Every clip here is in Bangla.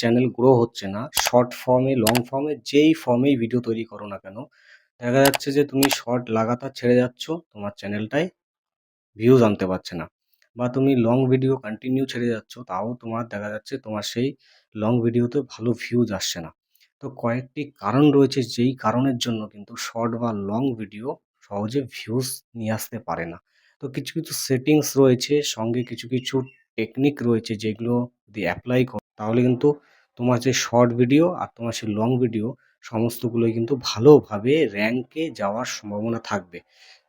চ্যানেল গ্রো হচ্ছে না শর্ট ফর্মে লং ফর্মে যেই ফর্মেই ভিডিও তৈরি করো না কেন, দেখা যাচ্ছে যে তুমি শর্ট লাগাতার ছেড়ে যাচ্ছ, তোমার চ্যানেলটায় ভিউজ আনতে পারছে না। বা তুমি লং ভিডিও কন্টিনিউ ছেড়ে যাচ্ছ, তাও তোমার দেখা যাচ্ছে তোমার সেই লং ভিডিওতে ভালো ভিউজ আসছে না। তো কয়েকটি কারণ রয়েছে যেই কারণের জন্য কিন্তু শর্ট বা লং ভিডিও সহজে ভিউজ নিয়ে আসতে পারে না। তো কিছু কিছু সেটিংস রয়েছে, সঙ্গে কিছু কিছু টেকনিক রয়েছে যেগুলো যদি অ্যাপ্লাই তাহলে কিন্তু তোমার যে শর্ট ভিডিও আর তোমার সেই লং ভিডিও সমস্তগুলোই কিন্তু ভালোভাবে র্যাঙ্কে যাওয়ার সম্ভাবনা থাকবে।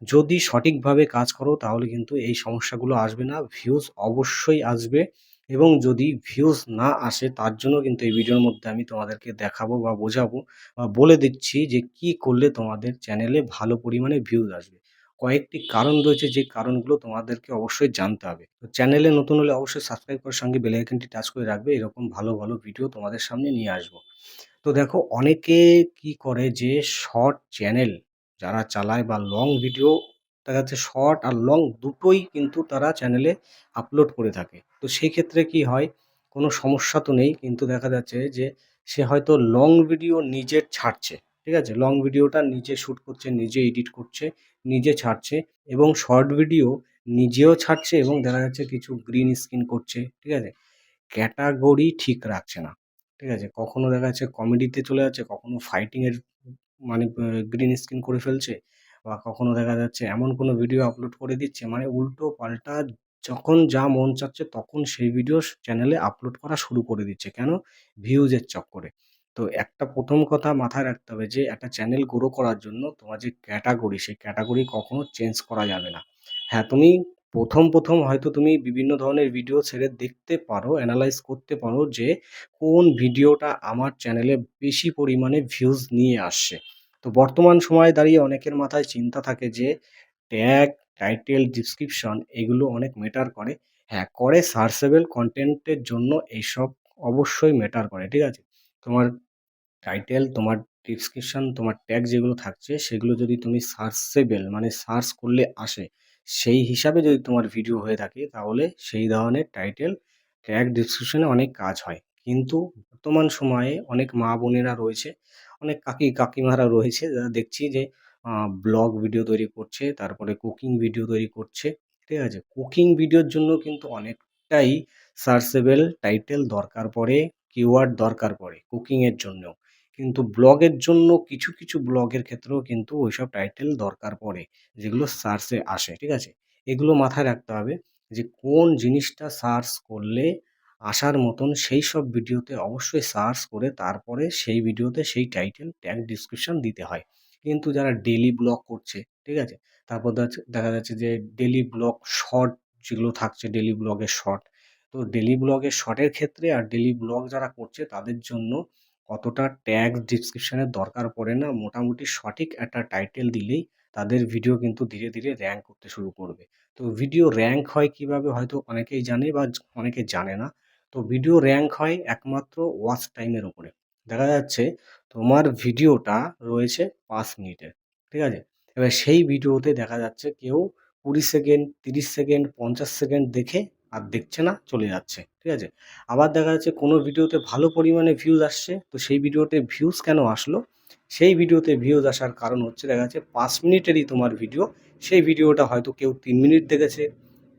যদি সঠিকভাবে কাজ করো তাহলে কিন্তু এই সমস্যাগুলো আসবে না ভিউজ অবশ্যই আসবে এবং যদি ভিউজ না আসে তার জন্য কিন্তু এই ভিডিওর মধ্যে আমি তোমাদেরকে দেখাবো বা বোঝাবো বা বলে দিচ্ছি যে কি করলে তোমাদের চ্যানেলে ভালো পরিমাণে ভিউজ আসবে। কয়েকটি কারণ রয়েছে যে কারণগুলো তোমাদেরকে অবশ্যই জানতে হবে। তো চ্যানেলে নতুন হলে অবশ্যই সাবস্ক্রাইব করার সঙ্গে বেল আইকনটি টাচ করে রাখবে, এরকম ভালো ভালো ভিডিও তোমাদের সামনে নিয়ে আসব। তো দেখো, অনেকে কি করে যে শর্ট চ্যানেল যারা চালায় বা লং ভিডিও, দেখা যাচ্ছে শর্ট আর লং দুটোই কিন্তু তারা চ্যানেলে আপলোড করে থাকে। তো সেই ক্ষেত্রে কি হয়, কোনো সমস্যা তো নেই, কিন্তু দেখা যাচ্ছে যে সে হয়তো লং ভিডিও নিজের ছাড়ছে। ঠিক আছে? লং ভিডিওটা নিজে শ্যুট করছে, নিজে এডিট করছে, নিজে ছাড়ছে এবং শর্ট ভিডিও নিজেও ছাড়ছে এবং দেখা যাচ্ছে কিছু গ্রিন স্ক্রিন করছে, ঠিক আছে? ক্যাটাগরি ঠিক রাখছে না, ঠিক আছে? কখনো দেখা যাচ্ছে কমেডিতে চলে যাচ্ছে, কখনো ফাইটিংয়ের মানে গ্রিন স্ক্রিন করে ফেলছে বা কখনো দেখা যাচ্ছে এমন কোনো ভিডিও আপলোড করে দিচ্ছে মানে উল্টো পাল্টা যখন যা মন চাচ্ছে তখন সেই ভিডিও চ্যানেলে আপলোড করা শুরু করে দিচ্ছে। কেন? ভিউজের চক্করে। তো একটা প্রথম কথা মাথায় রাখতে হবে যে, একটা চ্যানেল গ্রো করার জন্য তোমার যে ক্যাটাগরি সেই ক্যাটাগরি কখনো চেঞ্জ করা যাবে না। হ্যাঁ তুমি প্রথম প্রথম হয়তো তুমি বিভিন্ন ধরনের ভিডিও ছেড়ে দেখতে পারো অ্যানালাইজ করতে পারো যে, কোন ভিডিওটা আমার চ্যানেলে বেশি পরিমাণে ভিউজ নিয়ে আসছে। তো বর্তমান সময়ে দাঁড়িয়ে অনেকের মাথায় চিন্তা থাকে যে ট্যাগ টাইটেল ডিসক্রিপশন এগুলো অনেক ম্যাটার করে। হ্যাঁ করে সার্চেবল কন্টেন্টের জন্য এইসব অবশ্যই ম্যাটার করে, ঠিক আছে? তোমার টাইটেল তোমার ডিসক্রিপশন তোমার ট্যাগ যেগুলো থাকছে, সেগুলো যদি তুমি সার্চেবল মানে সার্চ করলে আসে, সেই হিসাবে যদি তোমার ভিডিও হয়ে থাকে, তাহলে সেই ধরনের টাইটেল ট্যাগ ডিসক্রিপশনে অনেক কাজ হয়। কিন্তু বর্তমান সময়ে অনেক মা বোনেরা রয়েছে, অনেক কাকি কাকিমারা রয়েছে, যারা দেখছি যে ব্লগ ভিডিও তৈরি করছে, তারপরে কুকিং ভিডিও তৈরি করছে, ঠিক আছে? কুকিং ভিডিওর জন্য কিন্তু অনেকটাই সার্চেবল টাইটেল দরকার পড়ে কিওয়ার্ড দরকার পড়ে কুকিংয়ের জন্যও কিন্তু ব্লগের জন্য কিছু কিছু ব্লগের ক্ষেত্রেও কিন্তু ওইসব টাইটেল দরকার পড়ে, যেগুলো সার্চে আসে, ঠিক আছে? এগুলো মাথায় রাখতে হবে যে কোন জিনিসটা সার্চ করলে আসার মতন সেই সব ভিডিওতে অবশ্যই সার্চ করে তারপরে সেই ভিডিওতে সেই টাইটেল ট্যাগ ডিসক্রিপশন দিতে হয়। কিন্তু যারা ডেলি ব্লগ করছে, ঠিক আছে? তারপর দেখা যাচ্ছে যে ডেলি ব্লগ শর্ট যেগুলো থাকছে ডেলি ব্লগের শর্ট, তো ডেলি ব্লগের শর্টের ক্ষেত্রে আর ডেলি ব্লগ যারা করছে তাদের জন্য অতটা ট্যাগ ডিসক্রিপশনের দরকার পড়ে না, মোটামুটি সঠিক একটা টাইটেল দিলেই তাদের ভিডিও কিন্তু ধীরে ধীরে র্যাঙ্ক করতে শুরু করবে। তো ভিডিও র্যাঙ্ক হয় কীভাবে হয়তো অনেকেই জানে বা অনেকে জানে না। তো ভিডিও র্যাঙ্ক হয় একমাত্র ওয়াচ টাইমের ওপরে দেখা যাচ্ছে তোমার ভিডিওটা রয়েছে পাঁচ মিনিটের, ঠিক আছে? এবার সেই ভিডিওতে দেখা যাচ্ছে কেউ কুড়ি সেকেন্ড তিরিশ সেকেন্ড পঞ্চাশ সেকেন্ড দেখে আর দেখছে না, চলে যাচ্ছে। ঠিক আছে? আবার দেখা যাচ্ছে কোনো ভিডিওতে ভালো পরিমাণে ভিউজ আসছে, তো সেই ভিডিওতে ভিউজ কেন আসলো? সেই ভিডিওতে ভিউজ আসার কারণ হচ্ছে দেখা যাচ্ছে পাঁচ মিনিটেরই তোমার ভিডিও সেই ভিডিওটা হয়তো কেউ তিন মিনিট দেখেছে,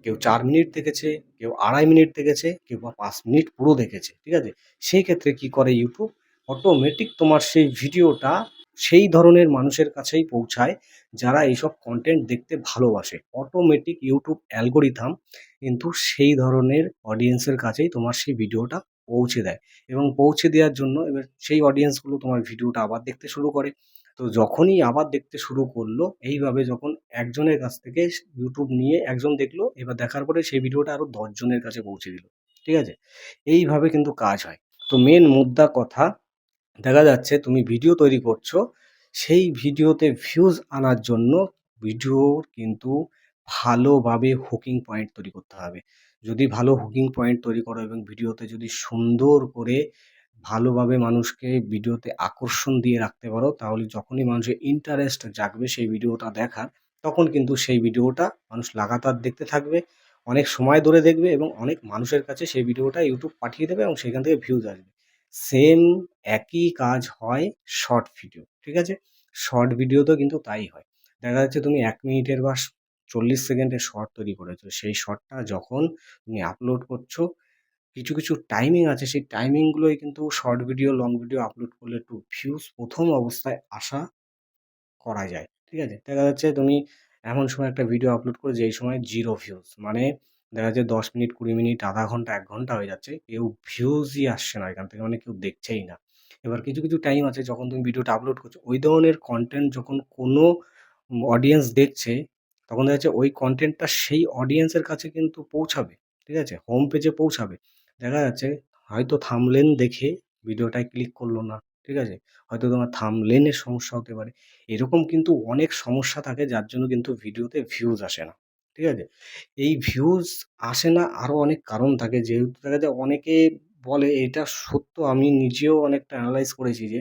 কেউ চার মিনিট দেখেছে, কেউ আড়াই মিনিট দেখেছে, কেউ বা পাঁচ মিনিট পুরো দেখেছে, ঠিক আছে? সেই ক্ষেত্রে কি করে ইউটিউব অটোমেটিক তোমার সেই ভিডিওটা সেই ধরনের মানুষের কাছেই পৌঁছায় যারা এইসব কন্টেন্ট দেখতে ভালোবাসে। অটোমেটিক ইউটিউব অ্যালগোরিথাম কিন্তু সেই ধরনের অডিয়েন্সের কাছেই তোমার সেই ভিডিওটা পৌঁছে দেয় এবং পৌঁছে দেওয়ার জন্য এবার সেই অডিয়েন্সগুলো তোমার ভিডিওটা আবার দেখতে শুরু করে। তো যখনই আবার দেখতে শুরু করল, এইভাবে যখন একজনের কাছ থেকে ইউটিউব নিয়ে একজন দেখল, এবার দেখার পরে সেই ভিডিওটা আরও দশজনের কাছে পৌঁছে দিল। ঠিক আছে? এইভাবে কিন্তু কাজ হয়। তো মেন মুদ্রা কথা দেখা যাচ্ছে তুমি ভিডিও তৈরি করছ, সেই ভিডিওতে ভিউজ আনার জন্য ভিডিওর কিন্তু ভালোভাবে হুকিং পয়েন্ট তৈরি করতে হবে। যদি ভালো হুকিং পয়েন্ট তৈরি করো এবং ভিডিওতে যদি সুন্দর করে ভালোভাবে মানুষকে ভিডিওতে আকর্ষণ দিয়ে রাখতে পারো, তাহলে যখনই মানুষের ইন্টারেস্ট জাগবে সেই ভিডিওটা দেখার, তখন কিন্তু সেই ভিডিওটা মানুষ লাগাতার দেখতে থাকবে, অনেক সময় ধরে দেখবে এবং অনেক মানুষের কাছে সেই ভিডিওটা ইউটিউব পাঠিয়ে দেবে এবং সেখান থেকে ভিউজ আসবে। সেম একই কাজ হয় শর্ট ভিডিও ঠিক আছে? শর্ট ভিডিওতেও কিন্তু তাই হয়। দেখা যাচ্ছে তুমি এক মিনিটের বা চল্লিশ সেকেন্ডের শর্ট তৈরি করেছ। সেই শর্টটা যখন তুমি আপলোড করছ, কিছু কিছু টাইমিং আছে। সেই টাইমিংগুলোই কিন্তু short video long video upload করলে একটু ভিউজ প্রথম অবস্থায় আশা করা যায়, ঠিক আছে? দেখা যাচ্ছে তুমি এমন সময় একটা ভিডিও আপলোড করে যেই সময় জিরো ভিউজ মানে দেখা যাচ্ছে দশ মিনিট, কুড়ি মিনিট, আধা ঘণ্টা, এক ঘণ্টা হয়ে যাচ্ছে। কেউ ভিউজই আসছে না এখান থেকে মানে কেউ দেখছেই না। এবার কিছু কিছু টাইম আছে যখন তুমি ভিডিওটা আপলোড করছ, ওই ধরনের কন্টেন্ট যখন কোনো অডিয়েন্স দেখছে, তখন দেখা যাচ্ছে ওই কন্টেন্টটা সেই অডিয়েন্সের কাছে কিন্তু পৌঁছাবে। ঠিক আছে? হোম পেজে পৌঁছাবে। দেখা যাচ্ছে হয়তো থামলেন দেখে ভিডিওটায় ক্লিক করল না। ঠিক আছে? হয়তো তোমার থামলেনের সমস্যা হতে পারে। এরকম কিন্তু অনেক সমস্যা থাকে, যার জন্য কিন্তু ভিডিওতে ভিউজ আসে না। ঠিক আছে? এই ভিউজ আসে না আরও অনেক কারণ থাকে। যেহেতু দেখা যায় অনেকে বলে, এটা সত্য, আমি নিজেও অনেকটা অ্যানালাইজ করেছি যে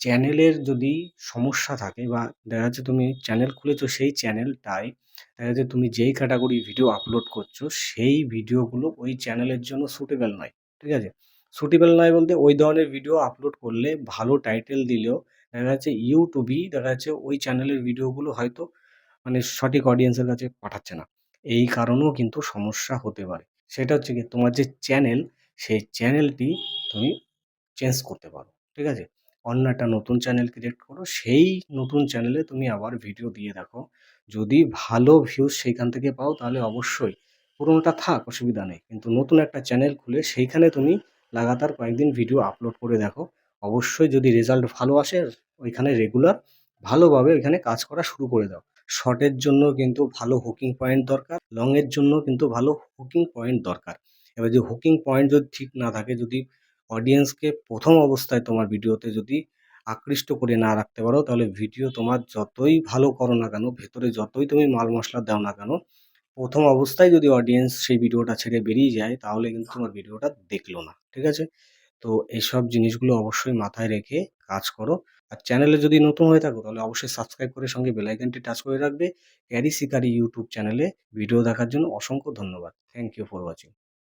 চ্যানেলের যদি সমস্যা থাকে বা দেখা যাচ্ছে তুমি চ্যানেল খুলেছো, সেই চ্যানেলটায় দেখা যাচ্ছে তুমি যেই ক্যাটাগরি ভিডিও আপলোড করছ, সেই ভিডিওগুলো ওই চ্যানেলের জন্য সুটেবেল নয়। ঠিক আছে? সুটেবেল নয় বলতে ওই ধরনের ভিডিও আপলোড করলে ভালো টাইটেল দিলেও দেখা যাচ্ছে ইউটিউবই দেখা যাচ্ছে ওই চ্যানেলের ভিডিওগুলো হয়তো মানে সঠিক অডিয়েন্সের কাছে পাঠাচ্ছে না। এই কারণেও কিন্তু সমস্যা হতে পারে। সেটা হচ্ছে কি, তোমার যে চ্যানেল সেই চ্যানেলটি তুমি চেঞ্জ করতে পারো, ঠিক আছে? অন্য একটা নতুন চ্যানেল ক্রিয়েট করো, সেই নতুন চ্যানেলে তুমি আবার ভিডিও দিয়ে দেখো। যদি ভালো ভিউজ সেইখান থেকে পাও, তাহলে অবশ্যই। পুরোনোটা থাক, অসুবিধা নেই। কিন্তু নতুন একটা চ্যানেল খুলে সেইখানে তুমি লাগাতার কয়েকদিন ভিডিও আপলোড করে দেখো। অবশ্যই যদি রেজাল্ট ভালো আসে, ওইখানে রেগুলার ভালোভাবে ওইখানে কাজ করা শুরু করে দাও। শর্টের জন্য কিন্তু ভালো হুকিং পয়েন্ট দরকার লংয়ের জন্য কিন্তু ভালো হুকিং পয়েন্ট দরকার। এবার যে হুকিং পয়েন্ট যদি ঠিক না থাকে, যদি অডিয়েন্সকে প্রথম অবস্থায় তোমার ভিডিওতে যদি আকৃষ্ট করে না রাখতে পারো, তাহলে ভিডিও তোমার যতই ভালো করো না কেন, ভেতরে যতই তুমি মাল মশলা দাও না কেন, প্রথম অবস্থায় যদি অডিয়েন্স সেই ভিডিওটা ছেড়ে বেরিয়ে যায়, তাহলে কিন্তু তোমার ভিডিওটা দেখল না, ঠিক আছে? তো এইসব জিনিসগুলো অবশ্যই মাথায় রেখে কাজ করো। আর চ্যানেলে যদি নতুন হয়ে থাকো, তাহলে অবশ্যই সাবস্ক্রাইব করে সঙ্গে বেলাইকনটি টাচ করে রাখবে। ক্যারি শিকারি ইউটিউব চ্যানেলে ভিডিও দেখার জন্য অসংখ্য ধন্যবাদ। Thank you for watching